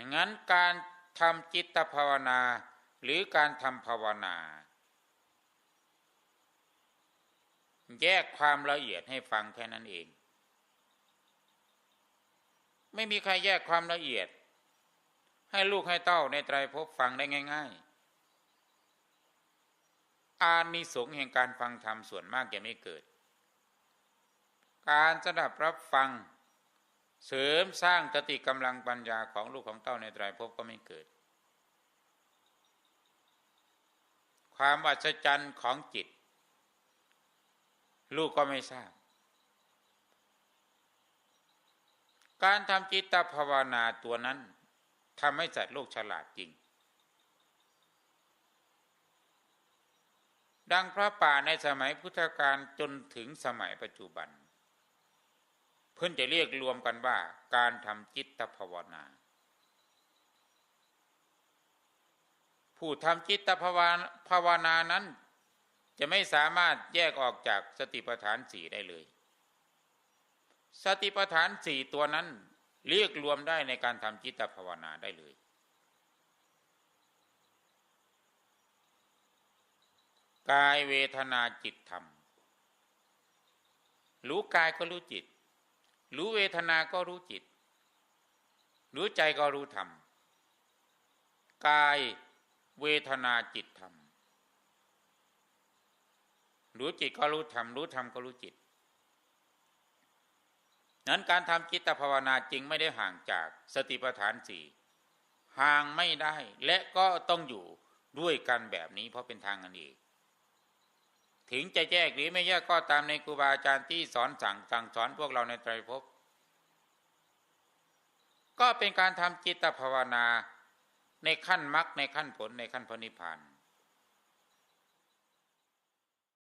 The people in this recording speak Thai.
อย่างนั้นการทำจิตภาวนา หรือการทำภาวนา แยกความละเอียดให้ฟังแค่นั้นเอง ไม่มีใครแยกความละเอียด ให้ลูกให้เต้าในไตรภพฟังได้ง่าย ๆ อานิสงส์แห่งการฟังธรรมส่วนมากจะไม่เกิด การสดับรับฟัง เสริมสร้างสติกำลังปัญญาของลูกของเต้าในไตรภพก็ไม่เกิด ความอัศจรรย์ของจิต ลูกก็ไม่ทราบ การทำจิตตภาวนาตัวนั้นทำให้สัตว์โลกฉลาดจริง ดังพระป่าในสมัยพุทธกาลจนถึงสมัยปัจจุบัน พื่อนจะเรียกรวมกันว่า การทำจิตภาวนา ผู้ทำจิตภาวนาภาวนานั้น จะไม่สามารถแยกออกจากสติปัฏฐานสี่ได้เลย สติปัฏฐานสี่ตัวนั้น เรียกรวมได้ในการทำจิตภาวนาได้เลย กายเวทนาจิตธรรม รู้กายก็รู้จิต รู้เวทนาก็รู้จิต รู้ใจก็รู้ธรรม กายเวทนาจิตธรรม รู้จิตก็รู้ธรรม รู้ธรรมก็รู้จิต นั้นการทำจิตภาวนาจริงไม่ได้ห่างจากสติปัฏฐานสี่ห่างไม่ได้และก็ต้องอยู่ด้วยกันแบบนี้เพราะเป็นทางอันเอง ถึงจะแยกหรือไม่แยกก็ตามในครูบาอาจารย์ที่สอนสั่งสั่งสอนพวกเราในไตรภพก็เป็นการทำจิตภาวนาในขั้นมรรคในขั้นผลในขั้นพระนิพพาน